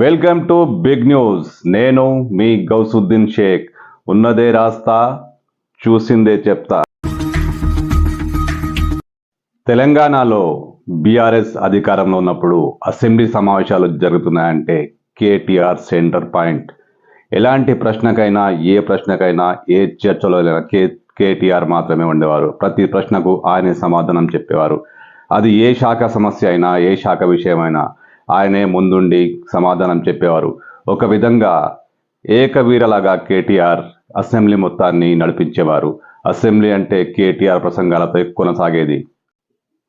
Welcome to big news. నేను మీ గౌసుద్దీన్ షేక్. ఉన్నదే రాస్తా చూసిందే చెప్తా. తెలంగాణలో బీఆర్ఎస్ అధికారంలో ఉన్నప్పుడు అసెంబ్లీ సమావేశాలు జరుగుతున్నాయంటే కేటీఆర్ సెంటర్ పాయింట్. ఎలాంటి ప్రశ్నకైనా ఏ ప్రశ్నకైనా ఏ చర్చలో అయినా కే కేటీఆర్ మాత్రమే ఉండేవారు. ప్రతి ప్రశ్నకు ఆయనే సమాధానం చెప్పేవారు. అది ఏ శాఖ సమస్య అయినా ఏ శాఖ విషయమైనా ఆయనే ముందుండి సమాధానం చెప్పేవారు. ఒక విధంగా ఏకవీరలాగా కేటీఆర్ అసెంబ్లీ మొత్తాన్ని నడిపించేవారు. అసెంబ్లీ అంటే కేటీఆర్ ప్రసంగాలతో కొనసాగేది.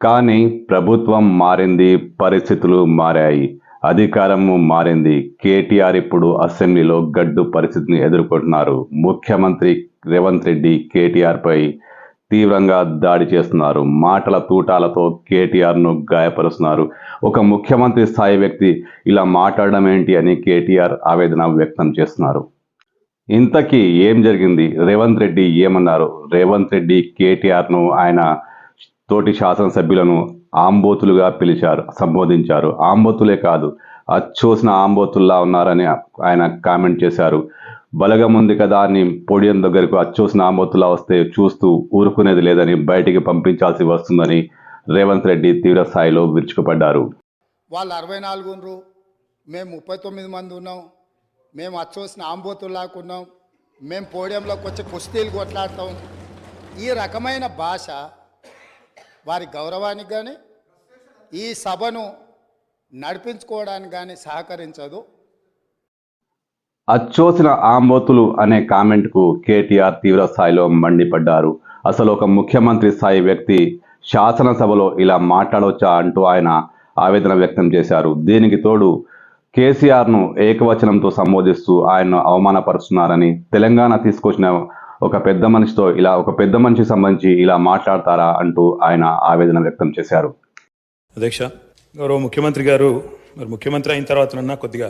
కానీ ప్రభుత్వం మారింది పరిస్థితులు మారాయి. అధికారము మారింది. కేటీఆర్ ఇప్పుడు అసెంబ్లీలో గడ్డు పరిస్థితిని ఎదుర్కొంటున్నారు. ముఖ్యమంత్రి రేవంత్ రెడ్డి కేటీఆర్పై తీవ్రంగా దాడి చేస్తున్నారు. మాటల తూటాలతో కేటీఆర్ను గాయపరుస్తున్నారు. ఒక ముఖ్యమంత్రి స్థాయి వ్యక్తి ఇలా మాట్లాడడం ఏంటి అని కేటీఆర్ ఆవేదన వ్యక్తం చేస్తున్నారు. ఇంతకీ ఏం జరిగింది? రేవంత్ రెడ్డి ఏమన్నారు? రేవంత్ రెడ్డి కేటీఆర్ను ఆయన తోటి శాసనసభ్యులను ఆంబోతులుగా పిలిచారు సంబోధించారు. ఆంబోతులే కాదు అచ్చూసిన ఆంబోతుల్లా ఉన్నారని ఆయన కామెంట్ చేశారు. బలగం ఉంది కదా అని పోడియం దగ్గరకు అచ్చూసిన ఆమోతులా వస్తే చూస్తూ ఊరుకునేది లేదని బయటికి పంపించాల్సి వస్తుందని రేవంత్ రెడ్డి తీవ్ర స్థాయిలో విరుచుకుపడ్డారు. వాళ్ళు అరవై నాలుగు మేము ముప్పై తొమ్మిది మంది ఉన్నాం. మేము అచ్చోసిన ఆంబోతుల్లాగా ఉన్నాం. మేము పోడియంలోకి వచ్చి కుస్తీలు కొట్లాడతాం. ఈ రకమైన భాష వారి గౌరవానికి కానీ ఈ సభను నడిపించుకోవడానికి కానీ సహకరించదు. అచ్చోసిన ఆంబోతులు అనే కామెంట్కు కేటీఆర్ తీవ్ర స్థాయిలో మండిపడ్డారు. అసలు ఒక ముఖ్యమంత్రి స్థాయి వ్యక్తి శాసనసభలో ఇలా మాట్లాడవచ్చా అంటూ ఆయన ఆవేదన వ్యక్తం చేశారు. దీనికి తోడు కేసీఆర్ను ఏకవచనంతో సంబోధిస్తూ ఆయన్ను అవమానపరుస్తున్నారని తెలంగాణ తీసుకొచ్చిన ఒక పెద్ద మనిషితో ఇలా ఒక పెద్ద మనిషికి సంబంధించి ఇలా మాట్లాడతారా అంటూ ఆయన ఆవేదన వ్యక్తం చేశారు. అధ్యక్ష గౌరవ ముఖ్యమంత్రి గారు మరి ముఖ్యమంత్రి అయిన తర్వాత కొద్దిగా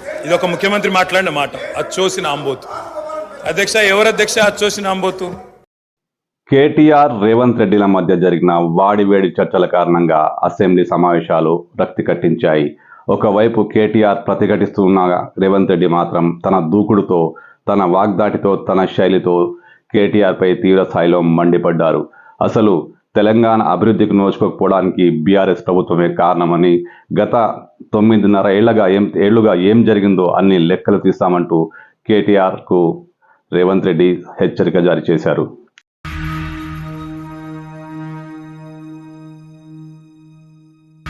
ఇది ఒక ముఖ్యమంత్రి మాట్లాడిన మాట. అచ్చోసిన ఆంబోతు అధ్యక్ష ఎవరు అధ్యక్ష? అచ్చోసిన ఆంబోతు కేటీఆర్ రేవంత్ రెడ్డిల మధ్య జరిగిన వాడివేడి చర్చల కారణంగా అసెంబ్లీ సమావేశాలు రక్తి కట్టించాయి. ఒకవైపు కేటీఆర్ ప్రతిఘటిస్తున్న రేవంత్ రెడ్డి మాత్రం తన దూకుడుతో తన వాగ్దాటితో తన శైలితో కేటీఆర్ పై తీవ్ర స్థాయిలో మండిపడ్డారు. అసలు తెలంగాణ అభివృద్ధికి నోచుకోకపోవడానికి బీఆర్ఎస్ ప్రభుత్వమే కారణమని గత తొమ్మిదిన్నర ఏళ్ళగా ఏం ఏళ్ళుగా ఏం జరిగిందో అన్ని లెక్కలు తీస్తామంటూ కేటీఆర్కు రేవంత్ రెడ్డి హెచ్చరిక జారీ చేశారు.